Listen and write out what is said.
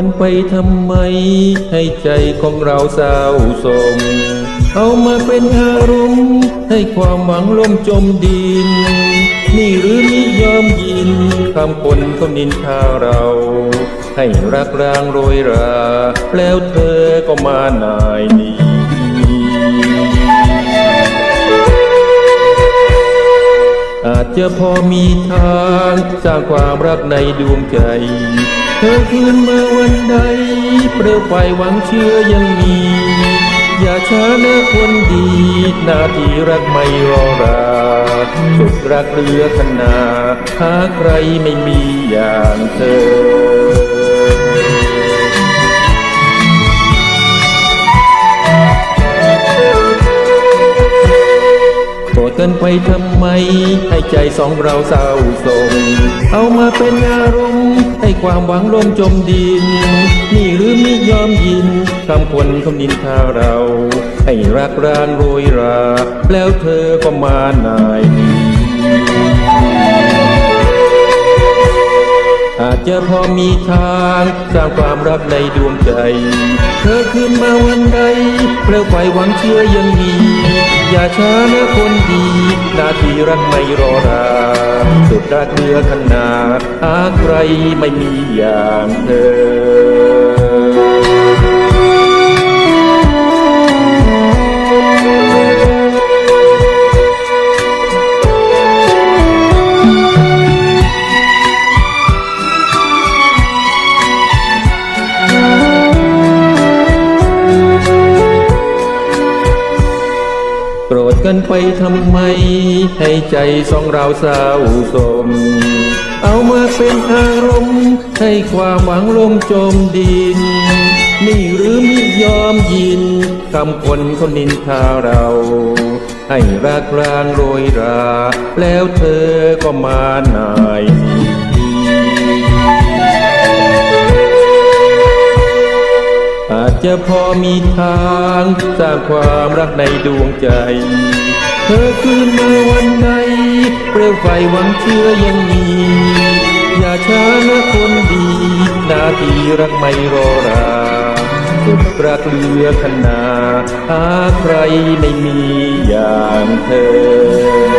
ันไปทำไม ให้ใจของเราเศร้าโศมเอามาเป็นอารมณ์ให้ความหวังล่มจมดิน นี่หรือนิยอมยินคำคนเขานินทาเรา ให้รักร้างโรยรา แล้วเธอก็มานายนี้ จะพอมีทางสร้างความรักในดวงใจ เธอคืนมาวันใด เปลวไฟหวังเชื่อยังมี อย่าช้านะคนดีนาทีรักไม่รอราสุดรักเรือขนาหาใครไม่มีอย่างเธอ กันไปทำไม ให้ใจสองเราเศร้าโศกเอามาเป็นอารมณ์ให้ความหวังลมจมดิน นี่หรือไม่ยอมยินคำคนคำนินทาเรา ให้รักรางโรยรา แล้วเธอก็มานายนี้อาจจะพอมีทางสร้างความรักในดวงใจ เธอคืนมาวันใดเปลวไฟหวังเชื่อยังมี อย่าช้านะคนดีนาทีรักไม่รอราสุดรักเรือขนาดหาใครไม่มีอย่างเธอ ธกันไปทำไม ให้ใจสองเราเศร้าสม เอามาเป็นอารมณ์ ให้ความหวังลมจมดิน นี่หรือมิยอมยินคำคนคนนินทาเรา ให้รักรางโรยรา แล้วเธอก็มานาย จะพอมีทางสร้างความรักในดวงใจ เธอคืนมาวันใดเปลวไฟหวังเชื่อยังมี อย่าช้านะคนดี นาทีรักไม่รอราสุดรักเรือขนาหาใครไม่มีอย่างเธอ